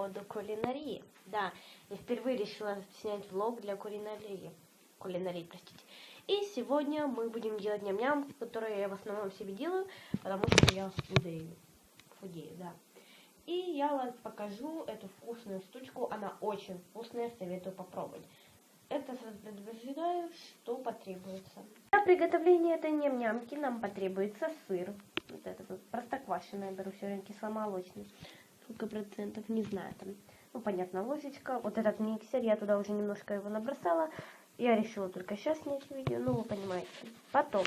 поводу кулинарии. Да, я впервые решила снять влог для кулинарии. Кулинарии, простите. И сегодня мы будем делать ням-ням, которые я в основном себе делаю, потому что я худею. Худею, да. И я вам покажу эту вкусную штучку. Она очень вкусная, советую попробовать. Это сразу предупреждаю, что потребуется. Для приготовления этой ням-нямки нам потребуется сыр. Вот этот вот простоквашино я беру все кисломолочный. Сколько процентов, не знаю там. Ну, понятно, ложечка. Вот этот миксер, я туда уже немножко его набросала. Я решила только сейчас снять видео, ну, вы понимаете. Потом.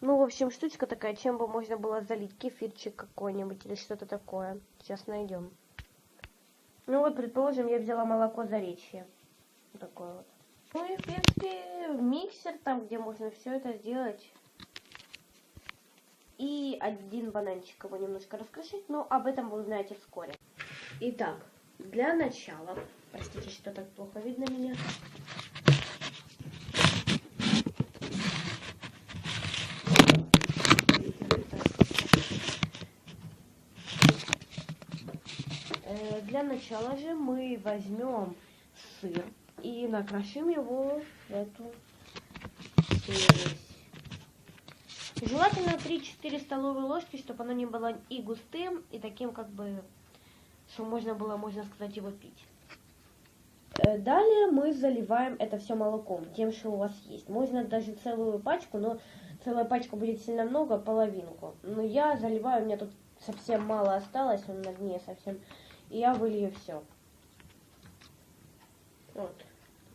Ну, в общем, штучка такая, чем бы можно было залить кефирчик какой-нибудь или что-то такое. Сейчас найдем. Ну вот, предположим, я взяла молоко заречье. Вот такое вот. Ну и, в принципе, миксер там, где можно все это сделать. И один бананчик его немножко раскрошить, но об этом вы узнаете вскоре. Итак, для начала, простите, что так плохо видно меня. Э, Для начала же мы возьмем сыр и накрошим его в эту смесь. Желательно 3-4 столовые ложки, чтобы оно не было и густым, и таким как бы, что можно было, можно сказать, его пить. Э, Далее мы заливаем это все молоком, тем, что у вас есть. Можно даже целую пачку, но целая пачка будет сильно много, половинку. Но я заливаю, у меня тут совсем мало осталось, он на дне совсем. И я вылью все. Вот,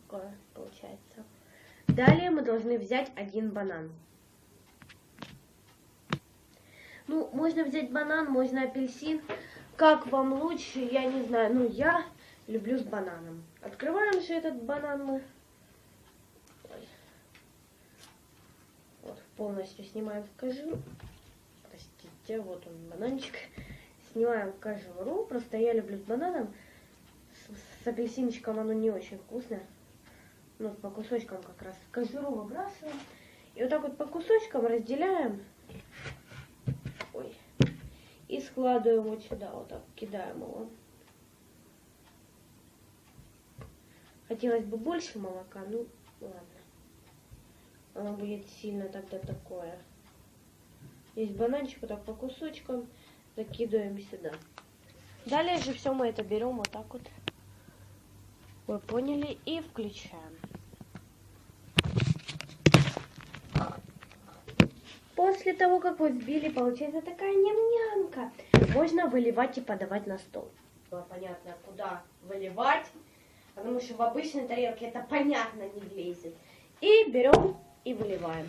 такое получается. Далее мы должны взять один банан. Ну, можно взять банан, можно апельсин. Как вам лучше, я не знаю. Ну, я люблю с бананом. Открываем же этот банан мы. Вот, полностью снимаем кожуру. Простите, вот он, бананчик. Снимаем кожуру. Просто я люблю с бананом. С, с апельсинчиком оно не очень вкусное. Ну, по кусочкам как раз. Кожуру выбрасываем. И вот так вот по кусочкам разделяем. Ой. И складываем вот сюда, вот так, кидаем его. Хотелось бы больше молока, ну ладно. Оно будет сильно тогда такое. Есть бананчик, вот так по кусочкам закидываем сюда. Далее же все мы это берем вот так вот. Вы поняли? И включаем. После того, как вы взбили, получается такая ням-нямка. Можно выливать и подавать на стол. Было понятно, куда выливать, потому что в обычной тарелке это понятно не влезет. И берем и выливаем.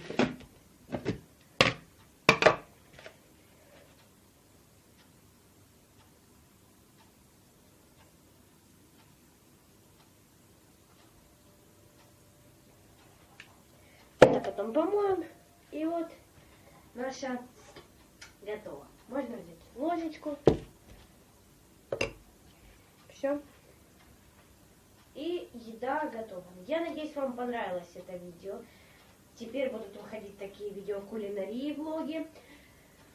Это потом помоем. И вот наша готова. Можно взять ложечку. Все. И еда готова. Я надеюсь, вам понравилось это видео. Теперь будут выходить такие видео кулинарии влоги.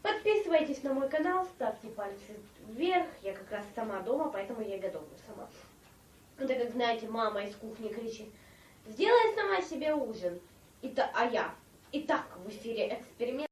Подписывайтесь на мой канал, ставьте пальцы вверх. Я как раз сама дома, поэтому я готовлю сама. Так как знаете, мама из кухни кричит, сделай сама себе ужин. И та, а я. Итак, в эфире эксперимент.